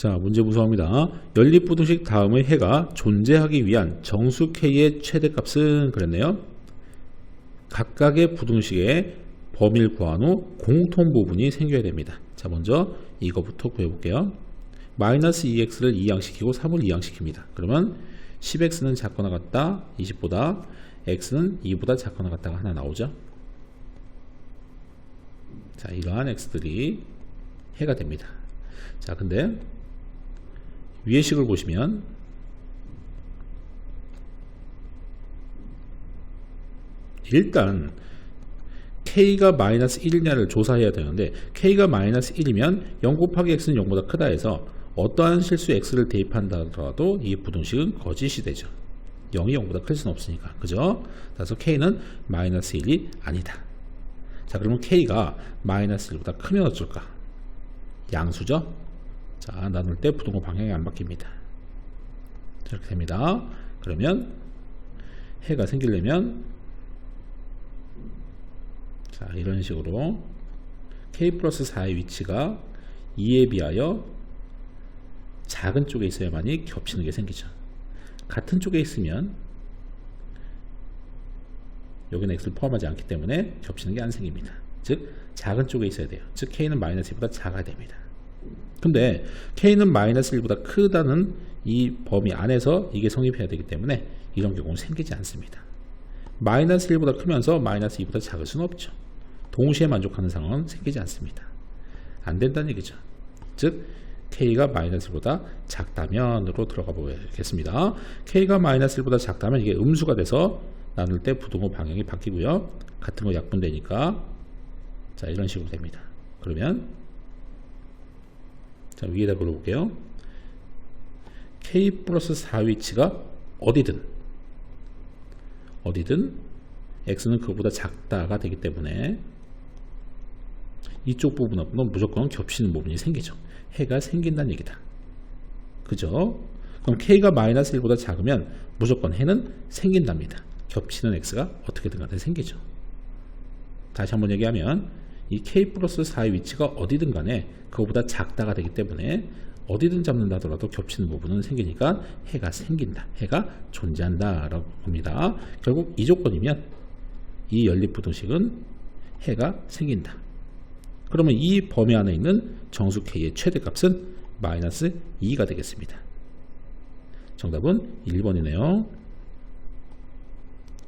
자, 문제 무서합니다. 연립부등식 다음의 해가 존재하기 위한 정수 K의 최대값은 그랬네요. 각각의 부등식의 범위를 구한 후 공통 부분이 생겨야 됩니다. 자, 먼저 이거부터 구해볼게요. 마이너스 2x를 2양시키고 3을 2양시킵니다. 그러면 10x는 작거나 같다, 20보다, x는 2보다 작거나 같다가 하나 나오죠. 자, 이러한 x들이 해가 됩니다. 자, 근데 위의 식을 보시면 일단 k가 마이너스 1이냐를 조사해야 되는데 k가 마이너스 1이면 0 곱하기 x는 0보다 크다 해서 어떠한 실수 x를 대입한다 하더라도 이 부등식은 거짓이 되죠. 0이 0보다 클 수는 없으니까. 그죠? 그래서 k는 마이너스 1이 아니다. 자, 그러면 k가 마이너스 1보다 크면 어쩔까? 양수죠? 자, 나눌 때 부등호 방향이 안 바뀝니다. 이렇게 됩니다. 그러면 해가 생기려면 자, 이런 식으로 k 플러스 4의 위치가 2에 비하여 작은 쪽에 있어야만이 겹치는 게 생기죠. 같은 쪽에 있으면 여기는 x를 포함하지 않기 때문에 겹치는 게 안 생깁니다. 즉 작은 쪽에 있어야 돼요. 즉 k는 마이너스 1보다 작아야 됩니다. 근데 k는 마이너스 1보다 크다는 이 범위 안에서 이게 성립해야 되기 때문에 이런 경우는 생기지 않습니다. 마이너스 1보다 크면서 마이너스 2보다 작을 수는 없죠. 동시에 만족하는 상황은 생기지 않습니다. 안 된다는 얘기죠. 즉 k가 마이너스 1보다 작다면으로 들어가 보겠습니다. k가 마이너스 1보다 작다면 이게 음수가 돼서 나눌 때 부등호 방향이 바뀌고요. 같은 거 약분되니까 자 이런 식으로 됩니다. 그러면 자 위에다 불러볼게요. k 플러스 4 위치가 어디든 어디든 x는 그보다 작다가 되기 때문에 이쪽 부분하고는 무조건 겹치는 부분이 생기죠. 해가 생긴다는 얘기다. 그죠? 그럼 k가 마이너스 1보다 작으면 무조건 해는 생긴답니다. 겹치는 x가 어떻게든 간에 생기죠. 다시 한번 얘기하면 이 k 플러스 4의 위치가 어디든 간에 그거보다 작다가 되기 때문에 어디든 잡는다 하더라도 겹치는 부분은 생기니까 해가 생긴다. 해가 존재한다. 라고 봅니다. 결국 이 조건이면 이 연립부등식은 해가 생긴다. 그러면 이 범위 안에 있는 정수 k의 최대값은 마이너스 2가 되겠습니다. 정답은 1번이네요.